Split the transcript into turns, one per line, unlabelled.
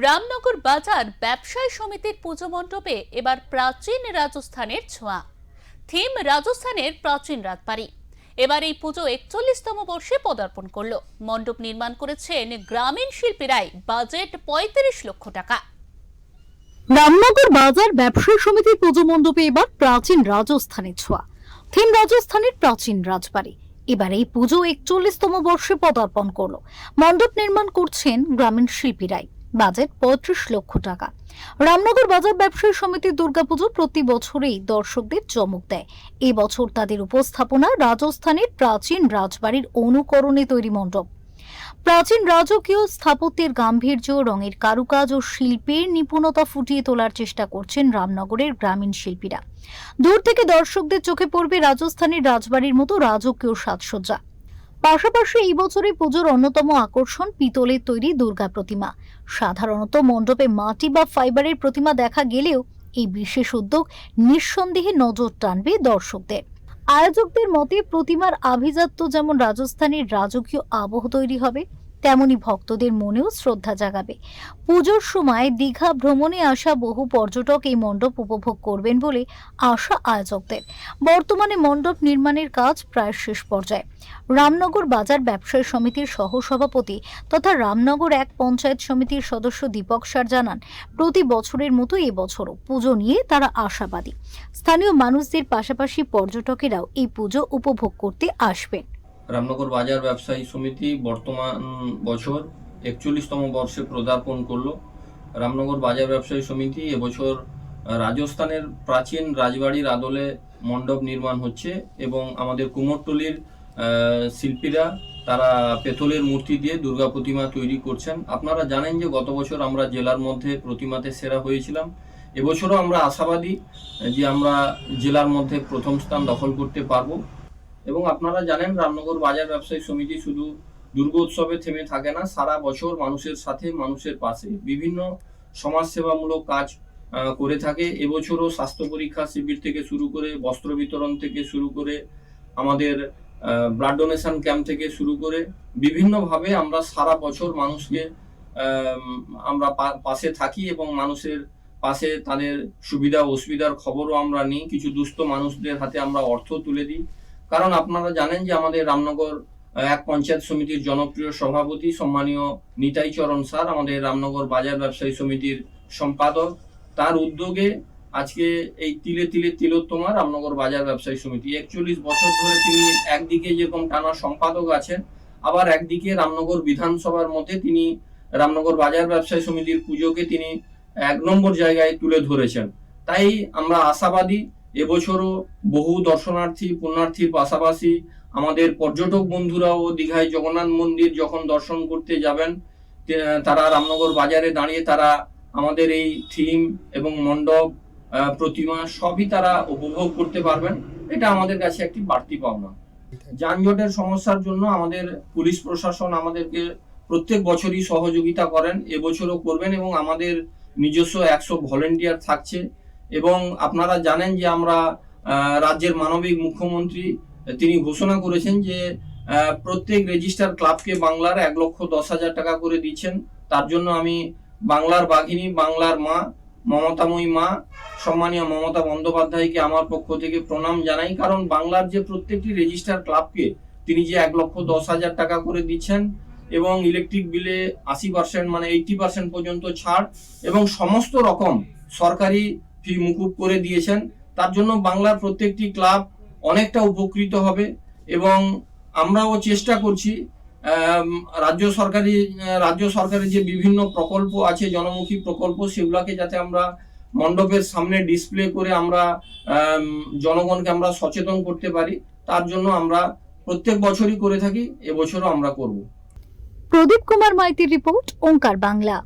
রামনগর বাজার ব্যবসায়ী সমিতির পুজো মণ্ডপে এবার প্রাচীন রাজস্থানের ছোঁয়া। থিম রাজস্থানের প্রাচীন রাজবাড়ি। এবার এই পুজো একচল্লিশতম বর্ষে পদার্পণ করল। মণ্ডপ নির্মাণ করেছেন গ্রামীণ শিল্পীরাই বাজেট পঁয়ত্রিশ লক্ষ টাকা।
রামনগর বাজার ব্যবসায়ী সমিতির পুজো মণ্ডপে এবার প্রাচীন রাজস্থানের ছোঁয়া। থিম রাজস্থানের প্রাচীন রাজবাড়ি। এবার এই পুজো একচল্লিশতম বর্ষে পদার্পণ করল। মণ্ডপ নির্মাণ করছেন গ্রামীণ শিল্পীরাই। বাজেট পঁয়ত্রিশ লক্ষ টাকা। রামনগর বাজার ব্যবসায়ী সমিতির দুর্গাপুজো প্রতি বছরেই দর্শকদের চমক দেয়। এবছর তাদের উপস্থাপনা রাজস্থানের প্রাচীন রাজবাড়ির অনুকরণে তৈরি মণ্ডপ। প্রাচীন রাজকীয় স্থাপত্যের গাম্ভীর্য, রঙের কারুকাজ ও শিল্পের নিপুণতা ফুটিয়ে তোলার চেষ্টা করছেন রামনগরের গ্রামীণ শিল্পীরা। দূর থেকে দর্শকদের চোখে পড়বে রাজস্থানের রাজবাড়ির মতো রাজকীয় সাজসজ্জা। পাশাপাশি এই বছরে পুজোর অন্যতম আকর্ষণ পিতলের তৈরি দুর্গা প্রতিমা। সাধারণত মণ্ডপে মাটি বা ফাইবারের প্রতিমা দেখা গেলেও এই বিশেষ উদ্যোগ নিঃসন্দেহে নজর টানবে দর্শকদের। আয়োজকদের মতে প্রতিমার আভিজাত্য যেমন রাজস্থানের রাজকীয় আবহ তৈরি হবে তেমনি ভক্তদের মনেও শ্রদ্ধা জাগাবে। পুজোর সময় দীঘা ভ্রমণে আসা বহু পর্যটক এই মণ্ডপ উপভোগ করবেন বলে আশা আয়োজকদের। বর্তমানে মণ্ডপ নির্মাণের কাজ প্রায় শেষ পর্যায়ে। রামনগর বাজার ব্যবসায়ী সমিতির সহসভাপতি তথা রামনগর এক পঞ্চায়েত সমিতির সদস্য দীপক সার জানান, প্রতি বছরের মতো এবছরও পুজো নিয়ে তারা আশাবাদী। স্থানীয় মানুষদের পাশাপাশি পর্যটকেরাও এই পুজো উপভোগ করতে আসবেন।
রামনগর বাজার ব্যবসায়ী সমিতি বর্তমান বছর একচল্লিশতম বর্ষে পদার্পণ করল। রামনগর বাজার ব্যবসায়ী সমিতি এবছর রাজস্থানের প্রাচীন রাজবাড়ির আদলে মণ্ডপ নির্মাণ হচ্ছে এবং আমাদের কুমোরটলির শিল্পীরা তারা পেতলের মূর্তি দিয়ে দুর্গা প্রতিমা তৈরি করছেন। আপনারা জানেন যে গত বছর আমরা জেলার মধ্যে প্রতিমাতে সেরা হয়েছিলাম। এবছরও আমরা আশাবাদী যে আমরা জেলার মধ্যে প্রথম স্থান দখল করতে পারব। এবং আপনারা জানেন রামনগর বাজার ব্যবসায়ী সমিতি শুধু দুর্গোৎসবে থেমে থাকে না, সারা বছর মানুষের সাথে, মানুষের পাশে বিভিন্ন সমাজসেবামূলক কাজ করে থাকে। এবছরও স্বাস্থ্য পরীক্ষা শিবির থেকে শুরু করে, বস্ত্র বিতরণ থেকে শুরু করে, আমাদের ব্লাড ডোনেশন ক্যাম্প থেকে শুরু করে বিভিন্নভাবে আমরা সারা বছর মানুষকে আমরা পাশে থাকি এবং মানুষের পাশে তাদের সুবিধা, অসুবিধার খবরও আমরা নিই। কিছু দুস্থ মানুষদের হাতে আমরা অর্থ তুলে দিই। কারণ আপনারা জানেন যে আমাদের রামনগর এক পঞ্চায়েত সমিতির জনপ্রিয় সভাপতি সম্মানীয় নিতাই চরণ স্যার, আমাদের রামনগর বাজার ব্যবসায়ী সমিতির সম্পাদক। তার উদ্যোগে আজকে এই তিলে তিলে তিলোত্তমা রামনগর বাজার ব্যবসায়ী সমিতি। একচল্লিশ বছর ধরে তিনি একদিকে যেরকম টানা সম্পাদক আছেন, আবার একদিকে রামনগর বিধানসভার মধ্যে তিনি রামনগর বাজার ব্যবসায়ী সমিতির পুজোকে তিনি এক নম্বর জায়গায় তুলে ধরেছেন। তাই আমরা আশাবাদী এবছরও বহু দর্শনার্থী, পুণ্যার্থীর পাশাপাশি আমাদের পর্যটক বন্ধুরাও দীঘায় জগন্নাথ মন্দির যখন দর্শন করতে যাবেন তারা রামনগর বাজারে দাঁড়িয়ে তারা আমাদের এই থিম এবং মণ্ডপ প্রতিমা সবই তারা উপভোগ করতে পারবেন। এটা আমাদের কাছে একটি বাড়তি পাওনা। যানজটের সমস্যার জন্য আমাদের পুলিশ প্রশাসন আমাদেরকে প্রত্যেক বছরই সহযোগিতা করেন। এবছরও করবেন এবং আমাদের নিজস্ব একশো ভলেন্টিয়ার থাকছে। এবং আপনারা জানেন যে আমরা রাজ্যের মানবিক মুখ্যমন্ত্রী, তিনি ঘোষণা করেছেন যে প্রত্যেক রেজিস্টার ক্লাবকে বাংলার এক লক্ষ দশ হাজার টাকা করে দিচ্ছেন। তার জন্য আমি বাংলার বাঘিনী, বাংলার মা, মমতাময়ী মা, সম্মানীয় মমতা বন্দ্যোপাধ্যায়কে আমার পক্ষ থেকে প্রণাম জানাই। কারণ বাংলার যে প্রত্যেকটি রেজিস্টার ক্লাবকে তিনি যে এক লক্ষ দশ হাজার টাকা করে দিচ্ছেন এবং ইলেকট্রিক বিলে আশি পার্সেন্ট মানে এইটি পার্সেন্ট পর্যন্ত ছাড় এবং সমস্ত রকম সরকারি ফি মুকুব করে দিয়েছেন। তার জন্য বাংলার প্রত্যেকটি ক্লাব অনেকটা উপকৃত হবে এবং আমরাও চেষ্টা করছি রাজ্য সরকারি, রাজ্য সরকারের যে বিভিন্ন প্রকল্প আছে, জনমুখী প্রকল্প, সেগুলোকে যাতে আমরা মণ্ডপের সামনে ডিসপ্লে করে আমরা জনগণকে আমরা সচেতন করতে পারি, তার জন্য আমরা প্রত্যেক বছরই করে থাকি, এবছরও আমরা করব।
প্রদীপ কুমার মাইতির রিপোর্ট, ওঙ্কার বাংলা।